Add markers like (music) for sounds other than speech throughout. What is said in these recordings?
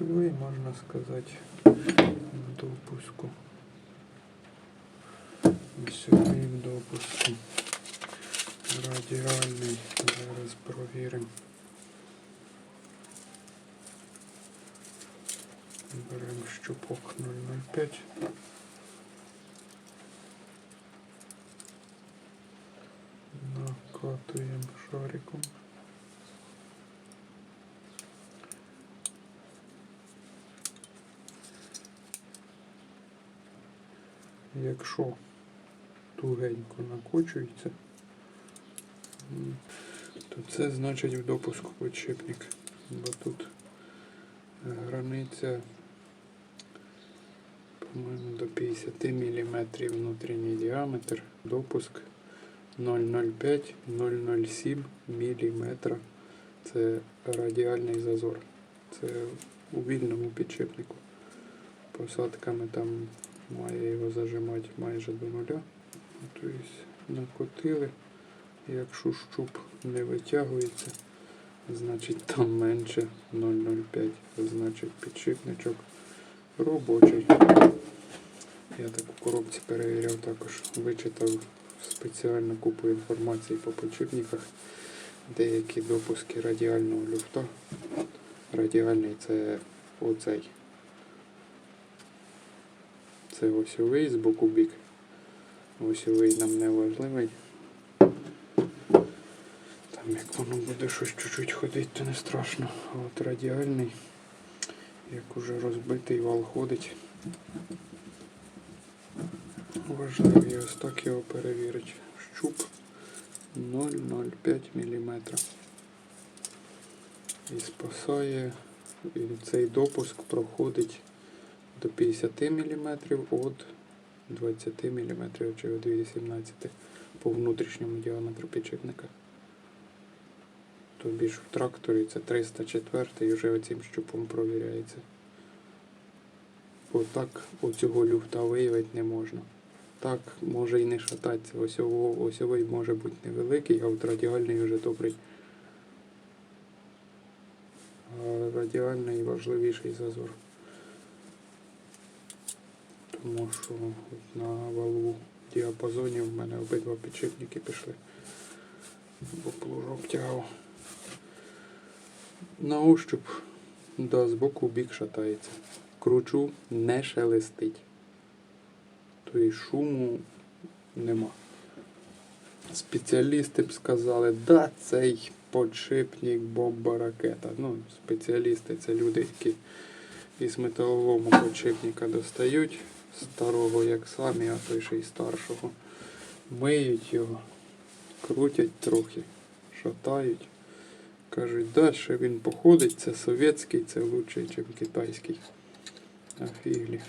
І можна сказати допуску. В допуску. Радіальний. Зараз провіримо. Беремо щупок 005. Накатуємо шариком. Якщо тугенько накочується, то це значить в допуску підшипник. Бо тут е, границя, по-моєму, до 50 мм внутрішній діаметр, допуск 0,05-0,07 мм. Це радіальний зазор. Це у вільному підшипнику. Посадками там має його зажимати майже до нуля. Тобто накотили. Якщо щуп не витягується, значить там менше 0,05, значить підшипничок робочий. Я так у коробці перевіряв також, вичитав спеціальну купу інформації по підшипниках, деякі допуски радіального люфта. Радіальний це оцей. Це осьовий з боку бік. Осьовий нам не важливий. Там як воно буде щось чуть-чуть ходити, то не страшно. А от радіальний, як уже розбитий вал ходить. Важливо і ось так його перевірити. Щуп 0,05 мм. І спасає, і цей допуск проходить до 50 мм від 20 мм чи від 18 по внутрішньому діаметру підшипника. Тобі ж в тракторі це 304 і вже оцим щупом провіряється. Бо так оцього люфта виявити не можна. Так може і не шататися. Осьово, осьовий може бути невеликий, а от радіальний вже добрий. А радіальний важливіший зазор. Тому що на валу діапазоні в мене обидва підшипники пішли. Бо плужок тягав. На ощуп, да, з боку бік шатається. Кручу не шелестить. Тобто шуму нема. Спеціалісти б сказали, да, цей подшипник бомба ракета. Ну, спеціалісти це люди, які із металолому подшипника достають, старого як самі, а то ще й старшого. Миють його, крутять трохи, шатають. Кажуть, да, ще він походить, це совєтський, це лучший, ніж китайський. А фіглі.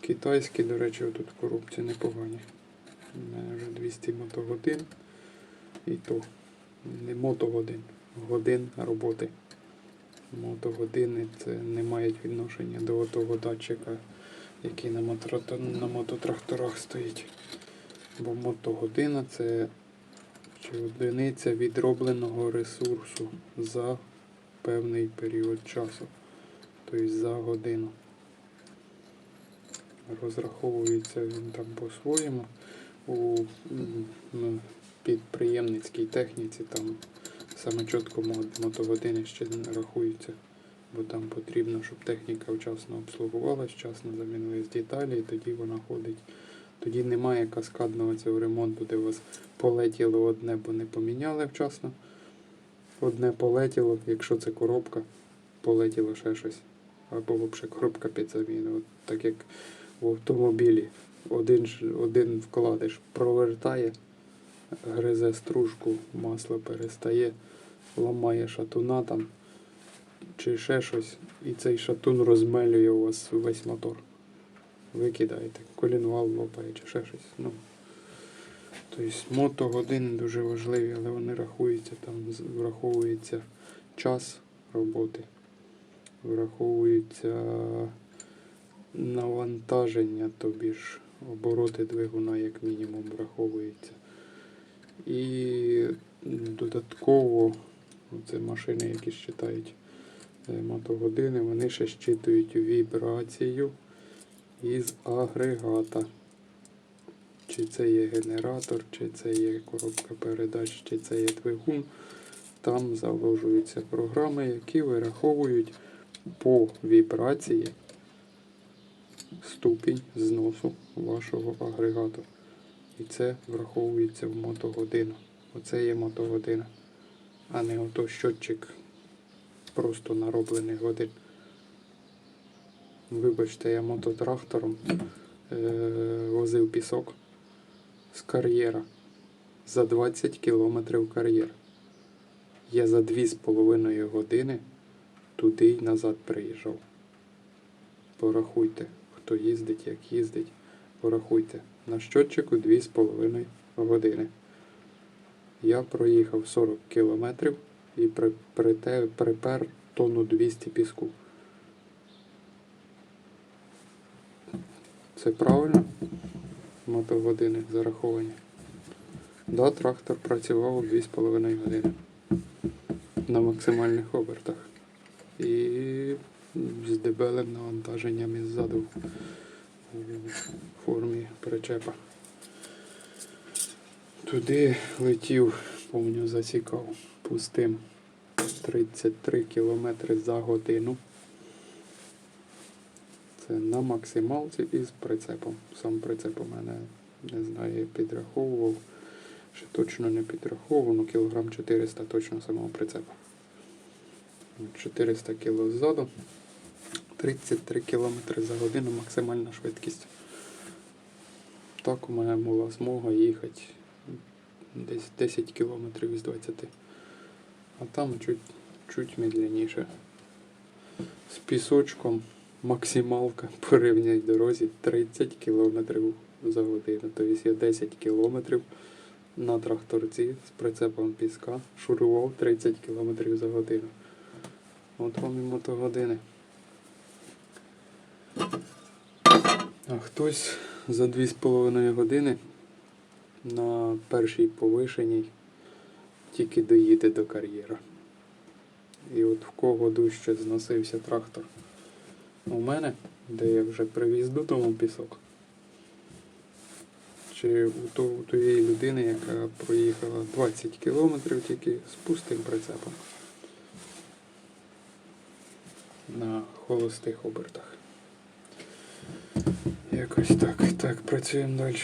Китайські, до речі, тут коробці непогані. У мене вже 200 мотогодин. І то не мотогодин, годин роботи. Мотогодини це не мають відношення до того датчика, який на, мотро- на мототракторах стоїть. Бо мотогодина це чи одиниця відробленого ресурсу за певний період часу, тобто за годину. Розраховується він там по-своєму. У м, підприємницькій техніці там саме чітко мотогодини ще рахуються, бо там потрібно, щоб техніка вчасно обслугувалась, вчасно замінились деталі, і тоді вона ходить. Тоді немає каскадного цього ремонту, де у вас полетіло одне, бо не поміняли вчасно. Одне полетіло, якщо це коробка, полетіло ще щось. Або взагалі коробка під заміну. От так як в автомобілі один, один вкладиш провертає, гризе стружку, масло перестає, ламає шатуна там чи ще щось, і цей шатун розмелює у вас весь мотор. Ви кидаєте, колінвал лопає чи ще щось. Ну, тобто мотогодини дуже важливі, але вони рахуються, там враховується час роботи, враховується навантаження, тобі ж обороти двигуна як мінімум враховується. І додатково це машини, які считають е, мотогодини, вони ще щитують вібрацію із агрегата. Чи це є генератор, чи це є коробка передач, чи це є двигун. Там заложуються програми, які вираховують по вібрації ступінь зносу вашого агрегату. І це враховується в мотогодину. Оце є мотогодина, а не ото щотчик просто нароблених годин. Вибачте, я мототрактором е- возив пісок з кар'єра за 20 кілометрів кар'єр. Я за 2,5 години туди й назад приїжджав. Порахуйте, хто їздить, як їздить. Порахуйте. На щотчику 2,5 години. Я проїхав 40 кілометрів і при, прите- припер тонну 200 піску. Це правильно? Мотогодини зараховані. Да, трактор працював 2,5 години на максимальних обертах. І з дебелим навантаженням іззаду у формі причепа. Туди летів, повню засікав пустим 33 км за годину. Це на максималці із прицепом. Сам прицеп у мене не знаю, підраховував. Ще точно не підраховував, ну кілограм 400 точно самого прицепа. 400 кг ззаду. 33 км за годину максимальна швидкість. Так у мене була змога їхати десь 10 км із 20. А там чуть, чуть медленніше. З пісочком максималка (laughs) по рівній дорозі 30 км за годину. Тобто я 10 км на тракторці з прицепом піска шурував 30 км за годину. От вам і мотогодини. А хтось за 2,5 години на першій повишеній тільки доїде до кар'єра. І от в кого дужче зносився трактор. У мене, де я вже привіз додому пісок. Чи у, у тієї людини, яка проїхала 20 кілометрів тільки з пустим прицепом. На холостих обертах. Якось так. Так, працюємо далі.